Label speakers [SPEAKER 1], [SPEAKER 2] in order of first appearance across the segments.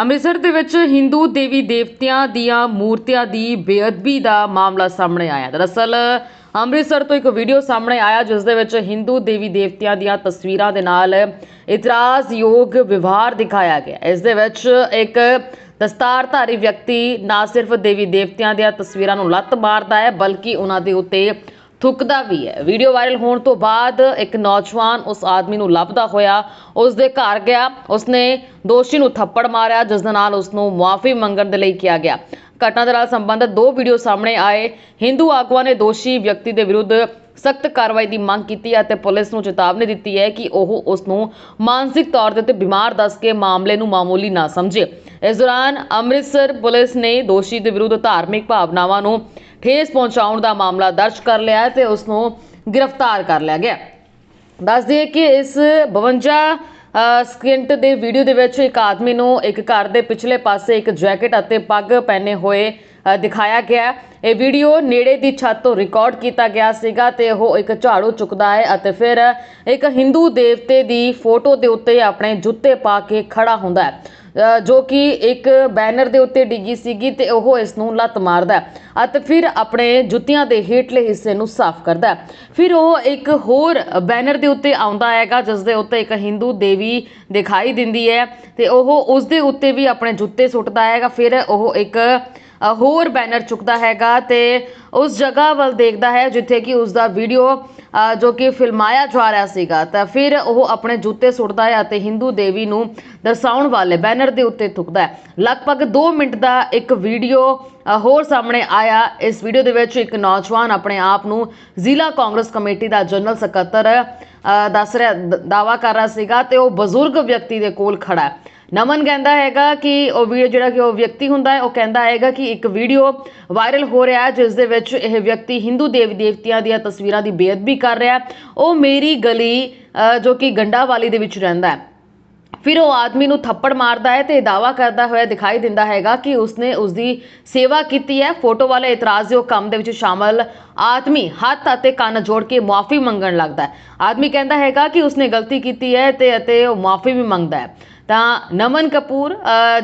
[SPEAKER 1] ਅੰਮ੍ਰਿਤਸਰ ਦੇ ਵਿੱਚ ਹਿੰਦੂ ਦੇਵੀ ਦੇਵਤਿਆਂ ਦੀਆਂ ਮੂਰਤੀਆਂ ਦੀ ਬੇਅਦਬੀ ਦਾ ਮਾਮਲਾ ਸਾਹਮਣੇ ਆਇਆ। ਦਰਅਸਲ, ਅੰਮ੍ਰਿਤਸਰ ਤੋਂ ਇੱਕ ਵੀਡੀਓ ਸਾਹਮਣੇ ਆਇਆ, ਜਿਸ ਦੇ ਵਿੱਚ ਹਿੰਦੂ ਦੇਵੀ ਦੇਵਤਿਆਂ ਦੀਆਂ ਤਸਵੀਰਾਂ ਦੇ ਨਾਲ ਇਤਰਾਜ਼ਯੋਗ ਵਿਵਹਾਰ ਦਿਖਾਇਆ ਗਿਆ। ਇਸ ਦੇ ਵਿੱਚ ਇੱਕ ਦਸਤਾਰਧਾਰੀ ਵਿਅਕਤੀ ਨਾ ਸਿਰਫ ਦੇਵੀ ਦੇਵਤਿਆਂ ਦੀਆਂ ਤਸਵੀਰਾਂ ਨੂੰ ਲੱਤ ਮਾਰਦਾ ਹੈ, ਬਲਕਿ ਉਹਨਾਂ ਦੇ ਉੱਤੇ ਥੁੱਕਦਾ ਵੀ ਹੈ। ਵੀਡੀਓ ਵਾਇਰਲ ਹੋਣ ਤੋਂ ਬਾਅਦ ਇੱਕ ਨੌਜਵਾਨ ਉਸ ਆਦਮੀ ਨੂੰ ਲੱਭਦਾ ਹੋਇਆ ਉਸ ਦੇ ਘਰ ਗਿਆ। ਉਸਨੇ ਦੋਸ਼ੀ ਨੂੰ ਥੱਪੜ ਮਾਰਿਆ, ਜਿਸ ਦੇ ਨਾਲ ਉਸ ਨੂੰ ਮੁਆਫੀ ਮੰਗਣ ਦੇ ਲਈ ਕਿਹਾ ਗਿਆ। ਘਟਨਾ ਦੇ ਨਾਲ ਸੰਬੰਧਿਤ ਦੋ ਵੀਡੀਓ ਸਾਹਮਣੇ ਆਏ। ਹਿੰਦੂ ਆਗੂਆਂ ਨੇ ਦੋਸ਼ੀ ਵਿਅਕਤੀ ਦੇ ਵਿਰੁੱਧ ਸਖਤ ਕਾਰਵਾਈ ਦੀ ਮੰਗ ਕੀਤੀ ਹੈ ਅਤੇ ਪੁਲਿਸ ਨੂੰ ਚੇਤਾਵਨੀ ਦਿੱਤੀ ਹੈ ਕਿ ਉਹ ਉਸ ਨੂੰ ਮਾਨਸਿਕ ਤੌਰ ਦੇ ਉੱਤੇ ਬਿਮਾਰ ਦੱਸ ਕੇ ਮਾਮਲੇ ਨੂੰ ਮਾਮੂਲੀ ਨਾ ਸਮਝੇ। ਇਸ ਦੌਰਾਨ ਅੰਮ੍ਰਿਤਸਰ ਪੁਲਿਸ ਨੇ ਦੋਸ਼ੀ ਦੇ ਵਿਰੁੱਧ ਧਾਰਮਿਕ ਭਾਵਨਾਵਾਂ ਨੂੰ ਠੇਸ ਪਹੁੰਚਾਉਣ ਦਾ ਮਾਮਲਾ ਦਰਜ ਕਰ ਲਿਆ ਹੈ ਤੇ ਉਸ ਨੂੰ ਗ੍ਰਿਫਤਾਰ ਕਰ ਲਿਆ ਗਿਆ। ਦੱਸ ਦਈਏ ਕਿ ਇਸ 52 ਸਕਿੰਟ ਦੇ ਵੀਡੀਓ ਦੇ ਵਿੱਚ ਇੱਕ ਆਦਮੀ ਨੂੰ ਇੱਕ ਘਰ ਦੇ ਪਿਛਲੇ ਪਾਸੇ ਇੱਕ ਜੈਕਟ ਅਤੇ ਪੱਗ ਪਹਿਨੇ ਹੋਏ ਦਿਖਾਇਆ ਗਿਆ ਇਹ ਵੀਡੀਓ ਨੇੜੇ ਦੀ ਛੱਤ ਤੋਂ ਰਿਕਾਰਡ ਕੀਤਾ ਗਿਆ ਸੀਗਾ ਤੇ ਉਹ ਇੱਕ ਝਾੜੂ ਚੁੱਕਦਾ ਹੈ ਅਤੇ ਫਿਰ ਇੱਕ ਹਿੰਦੂ ਦੇਵਤੇ ਦੀ ਫੋਟੋ ਦੇ ਉੱਤੇ ਆਪਣੇ ਜੁੱਤੇ ਪਾ ਕੇ ਖੜਾ ਹੁੰਦਾ ਹੈ ਜੋ ਕਿ ਇੱਕ ਬੈਨਰ ਦੇ ਉੱਤੇ ਡਿੱਗੀ ਸੀਗੀ ਤੇ ਉਹ ਇਸ ਨੂੰ ਲੱਤ ਮਾਰਦਾ ਅਤੇ ਫਿਰ ਆਪਣੇ ਜੁੱਤੀਆਂ ਦੇ ਹੇਠਲੇ ਹਿੱਸੇ ਨੂੰ ਸਾਫ਼ ਕਰਦਾ ਫਿਰ ਉਹ ਇੱਕ ਹੋਰ ਬੈਨਰ ਦੇ ਉੱਤੇ ਆਉਂਦਾ ਹੈਗਾ, ਜਿਸ ਦੇ ਉੱਤੇ ਇੱਕ ਹਿੰਦੂ ਦੇਵੀ ਦਿਖਾਈ ਦਿੰਦੀ ਹੈ ਤੇ ਉਹ ਉਸ ਦੇ ਉੱਤੇ ਵੀ ਆਪਣੇ ਜੁੱਤੇ ਸੁੱਟਦਾ ਹੈਗਾ। ਫਿਰ ਉਹ ਇੱਕ ਹੋਰ ਬੈਨਰ ਚੁੱਕਦਾ ਹੈਗਾ ਤੇ ਉਸ ਜਗ੍ਹਾ ਵੱਲ ਦੇਖਦਾ ਹੈ ਜਿੱਥੇ ਕਿ ਉਸ ਦਾ ਵੀਡੀਓ ਜੋ ਕਿ ਫਿਲਮਾਇਆ ਜਾ ਰਿਹਾ ਸੀਗਾ। ਤਾਂ ਫਿਰ ਉਹ ਆਪਣੇ ਜੁੱਤੇ ਸੁੱਟਦਾ ਹੈ ਅਤੇ ਹਿੰਦੂ ਦੇਵੀ ਨੂੰ ਦਰਸਾਉਣ ਵਾਲੇ ਬੈਨਰ ਦੇ ਉੱਤੇ ਥੁੱਕਦਾ ਹੈ। ਲਗਭਗ 2 ਮਿੰਟ ਦਾ ਇੱਕ ਵੀਡੀਓ ਹੋਰ ਸਾਹਮਣੇ ਆਇਆ। ਇਸ ਵੀਡੀਓ ਦੇ ਵਿੱਚ ਇੱਕ ਨੌਜਵਾਨ ਆਪਣੇ ਆਪ ਨੂੰ ਜ਼ਿਲ੍ਹਾ ਕਾਂਗਰਸ ਕਮੇਟੀ ਦਾ ਜਨਰਲ ਸਕੱਤਰ ਦੱਸ ਰਿਹਾ ਦਾਵਾ ਕਰ ਰਿਹਾ ਸੀਗਾ ਤੇ ਉਹ ਬਜ਼ੁਰਗ ਵਿਅਕਤੀ ਦੇ ਕੋਲ ਖੜਾ ਹੈ। ਨਮਨ ਕਹਿੰਦਾ ਹੈਗਾ ਕਿ ਉਹ ਵੀਡੀਓ ਜਿਹੜਾ ਕਿ ਉਹ ਵਿਅਕਤੀ ਹੁੰਦਾ ਹੈ, ਉਹ ਕਹਿੰਦਾ ਹੈਗਾ ਕਿ ਇੱਕ ਵੀਡੀਓ ਵਾਇਰਲ ਹੋ ਰਿਹਾ ਹੈ, ਜਿਸ ਦੇ ਵਿੱਚ ਇਹ ਵਿਅਕਤੀ ਹਿੰਦੂ ਦੇਵੀ ਦੇਵਤਿਆਂ ਦੀਆਂ ਤਸਵੀਰਾਂ ਦੀ ਬੇਅਦਬੀ ਕਰ ਰਿਹਾ ਹੈ। ਉਹ ਮੇਰੀ ਗਲੀ ਜੋ ਕਿ ਗੰਡਾਵਾਲੀ ਦੇ ਵਿੱਚ ਰਹਿੰਦਾ ਹੈ। ਫਿਰ ਉਹ ਆਦਮੀ ਨੂੰ ਥੱਪੜ ਮਾਰਦਾ ਹੈ ਤੇ ਦਾਵਾ ਕਰਦਾ ਹੋਇਆ ਦਿਖਾਈ ਦਿੰਦਾ ਹੈਗਾ ਕਿ ਉਸਨੇ ਉਸਦੀ ਸੇਵਾ ਕੀਤੀ ਹੈ। ਫੋਟੋ ਵਾਲੇ ਇਤਰਾਜ਼ਯੋਗ ਕੰਮ ਦੇ ਵਿੱਚ ਸ਼ਾਮਲ ਆਦਮੀ ਹੱਥ ਅਤੇ ਕੰਨ ਜੋੜ ਕੇ ਮੁਆਫੀ ਮੰਗਣ ਲੱਗਦਾ ਹੈ। ਆਦਮੀ ਕਹਿੰਦਾ ਹੈਗਾ ਕਿ ਉਸਨੇ ਗਲਤੀ ਕੀਤੀ ਹੈ ਤੇ, ਅਤੇ ਉਹ ਮੁਆਫੀ ਵੀ ਮੰਗਦਾ ਹੈ। ਤਾਂ ਨਮਨ ਕਪੂਰ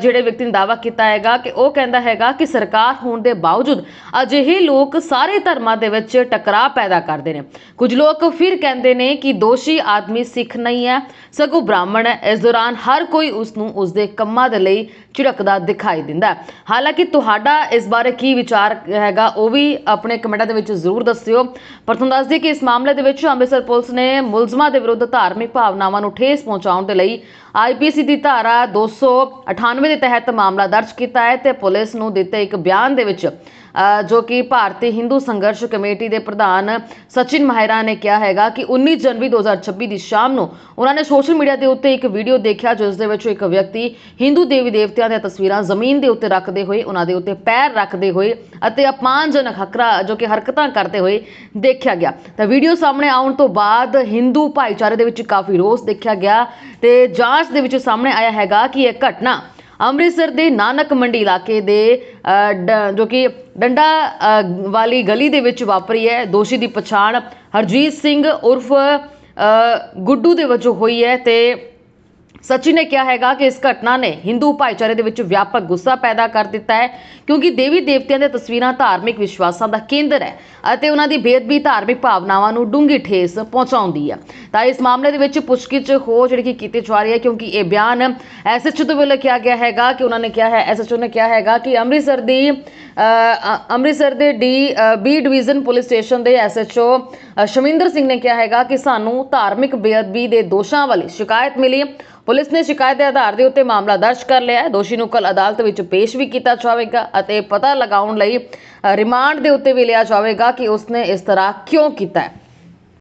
[SPEAKER 1] ਜਿਹੜੇ ਵਿਅਕਤੀ ਨੇ ਦਾਵਾ ਕੀਤਾ ਹੈਗਾ ਕਿ ਉਹ ਕਹਿੰਦਾ ਹੈਗਾ ਕਿ ਸਰਕਾਰ ਹੋਣ ਦੇ ਬਾਵਜੂਦ ਅਜਿਹੇ ਲੋਕ ਸਾਰੇ ਧਰਮਾਂ ਦੇ ਵਿੱਚ ਟਕਰਾਅ ਪੈਦਾ ਕਰਦੇ ਨੇ। ਕੁਝ ਲੋਕ ਫਿਰ ਕਹਿੰਦੇ ਨੇ ਕਿ ਦੋਸ਼ੀ ਆਦਮੀ ਸਿੱਖ ਨਹੀਂ ਹੈ, ਸਗੋਂ ਬ੍ਰਾਹਮਣ ਹੈ। ਇਸ ਦੌਰਾਨ ਹਰ ਕੋਈ ਉਸ ਨੂੰ ਉਸ ਦੇ ਕੰਮਾਂ ਦੇ ਲਈ ਝਿੜਕਦਾ ਦਿਖਾਈ ਦਿੰਦਾ ਹਾਲਾਂਕਿ ਤੁਹਾਡਾ ਇਸ ਬਾਰੇ ਕੀ ਵਿਚਾਰ ਹੈਗਾ, ਉਹ ਵੀ ਆਪਣੇ ਕਮੈਂਟਾਂ ਦੇ ਵਿੱਚ ਜ਼ਰੂਰ ਦੱਸਿਓ। ਪਰ ਤੁਹਾਨੂੰ ਦੱਸ ਦਈਏ ਕਿ ਇਸ ਮਾਮਲੇ ਦੇ ਵਿੱਚ ਅੰਮ੍ਰਿਤਸਰ ਪੁਲਿਸ ਨੇ ਮੁਲਜ਼ਮਾਂ ਦੇ ਵਿਰੁੱਧ ਧਾਰਮਿਕ ਭਾਵਨਾਵਾਂ ਨੂੰ ਠੇਸ ਪਹੁੰਚਾਉਣ ਦੇ ਲਈ ਆਈਪੀਸੀ ਦੀ ਧਾਰਾ 298 ਦੇ ਤਹਿਤ ਮਾਮਲਾ ਦਰਜ ਕੀਤਾ ਹੈ ਤੇ ਪੁਲਿਸ ਨੂੰ ਦਿੱਤੇ ਇੱਕ ਬਿਆਨ ਦੇ ਵਿੱਚ ਜੋ ਕਿ ਭਾਰਤੀ ਹਿੰਦੂ ਸੰਘਰਸ਼ ਕਮੇਟੀ ਦੇ ਪ੍ਰਧਾਨ ਸਚਿਨ ਮਹਿਰਾ ਨੇ ਕਿਹਾ ਹੈਗਾ ਕਿ 19 ਜਨਵਰੀ 2026 ਦੀ ਸ਼ਾਮ ਨੂੰ ਉਹਨਾਂ ਨੇ ਸੋਸ਼ਲ ਮੀਡੀਆ ਦੇ ਉੱਤੇ ਇੱਕ ਵੀਡੀਓ ਦੇਖਿਆ, ਜਿਸ ਦੇ ਵਿੱਚ ਇੱਕ ਵਿਅਕਤੀ ਹਿੰਦੂ ਦੇਵੀ ਦੇਵਤਿਆਂ ਦੀਆਂ ਤਸਵੀਰਾਂ ਜ਼ਮੀਨ ਦੇ ਉੱਤੇ ਰੱਖਦੇ ਹੋਏ, ਉਹਨਾਂ ਦੇ ਉੱਤੇ ਪੈਰ ਰੱਖਦੇ ਹੋਏ ਅਤੇ ਅਪਮਾਨਜਨਕ ਹਕਰਾ, ਜੋ ਕਿ ਹਰਕਤਾਂ ਕਰਦੇ ਹੋਏ ਦੇਖਿਆ ਗਿਆ। ਤਾਂ ਵੀਡੀਓ ਸਾਹਮਣੇ ਆਉਣ ਤੋਂ ਬਾਅਦ ਹਿੰਦੂ ਭਾਈਚਾਰੇ ਦੇ ਵਿੱਚ ਕਾਫੀ ਰੋਸ ਦੇਖਿਆ ਗਿਆ ਤੇ ਜਾਂਚ ਦੇ ਵਿੱਚ ਸਾਹਮਣੇ ਆਇਆ ਹੈਗਾ ਕਿ ਇਹ ਘਟਨਾ ਅੰਮ੍ਰਿਤਸਰ ਦੇ ਨਾਨਕ ਮੰਡੀ ਇਲਾਕੇ ਦੇ ਡ- ਜੋ ਕਿ ਡੰਡਾ ਵਾਲੀ ਗਲੀ ਦੇ ਵਿੱਚ ਵਾਪਰੀ ਹੈ। ਦੋਸ਼ੀ ਦੀ ਪਛਾਣ ਹਰਜੀਤ ਸਿੰਘ ਉਰਫ ਗੁੱਡੂ ਦੇ ਵਜੋਂ ਹੋਈ ਹੈ ਤੇ ਸਚਿਨ ਨੇ ਕਿਹਾ ਹੈਗਾ ਕਿ ਇਸ ਘਟਨਾ ਨੇ ਹਿੰਦੂ ਭਾਈਚਾਰੇ ਦੇ ਵਿੱਚ ਵਿਆਪਕ ਗੁੱਸਾ ਪੈਦਾ ਕਰ ਦਿੱਤਾ ਹੈ ਕਿਉਂਕਿ ਦੇਵੀ ਦੇਵਤਿਆਂ ਦੀਆਂ ਤਸਵੀਰਾਂ ਧਾਰਮਿਕ ਵਿਸ਼ਵਾਸਾਂ ਦਾ ਕੇਂਦਰ ਹੈ ਅਤੇ ਉਹਨਾਂ ਦੀ ਬੇਅਦਬੀ ਧਾਰਮਿਕ ਭਾਵਨਾਵਾਂ ਨੂੰ ਡੂੰਘੀ ਠੇਸ ਪਹੁੰਚਾਉਂਦੀ ਹੈ। ਤਾਂ ਇਸ ਮਾਮਲੇ ਦੇ ਵਿੱਚ ਪੁੱਛਗਿੱਛ ਹੋ ਜਿਹੜੀ ਕਿ ਕੀਤੀ ਜਾ ਰਹੀ ਹੈ ਕਿਉਂਕਿ ਇਹ ਬਿਆਨ ਐਸਐਚਓ ਦੇ ਵੀ ਕਿਹਾ ਗਿਆ ਹੈਗਾ ਕਿ ਉਹਨਾਂ ਨੇ ਕਿਹਾ ਹੈ ਐਸਐਚਓ ਨੇ ਕਿਹਾ ਹੈਗਾ ਕਿ ਅੰਮ੍ਰਿਤਸਰ ਦੀ ਅ, ਅੰਮ੍ਰਿਤਸਰ ਦੇ D B division police station ਦੇ ਐਸਐਚਓ ਸ਼ਮਿੰਦਰ ਸਿੰਘ ਨੇ ਕਿਹਾ ਹੈਗਾ ਕਿ ਸਾਨੂੰ ਧਾਰਮਿਕ ਬੇਅਦਬੀ ਦੇ ਦੋਸ਼ਾਂ ਵਾਲੀ ਸ਼ਿਕਾਇਤ ਮਿਲੀ। ਪੁਲਿਸ ਨੇ ਸ਼ਿਕਾਇਤ ਦੇ ਆਧਾਰ ਦੇ ਉੱਤੇ ਮਾਮਲਾ ਦਰਜ ਕਰ ਲਿਆ ਹੈ। ਦੋਸ਼ੀ ਨੂੰ ਕੱਲ ਅਦਾਲਤ ਵਿੱਚ ਪੇਸ਼ ਵੀ ਕੀਤਾ ਜਾਵੇਗਾ ਅਤੇ ਪਤਾ ਲਗਾਉਣ ਲਈ ਰਿਮਾਂਡ ਦੇ ਉੱਤੇ ਵੀ ਲਿਆ ਜਾਵੇਗਾ ਕਿ ਉਸਨੇ ਇਸ ਤਰ੍ਹਾਂ ਕਿਉਂ ਕੀਤਾ ਹੈ।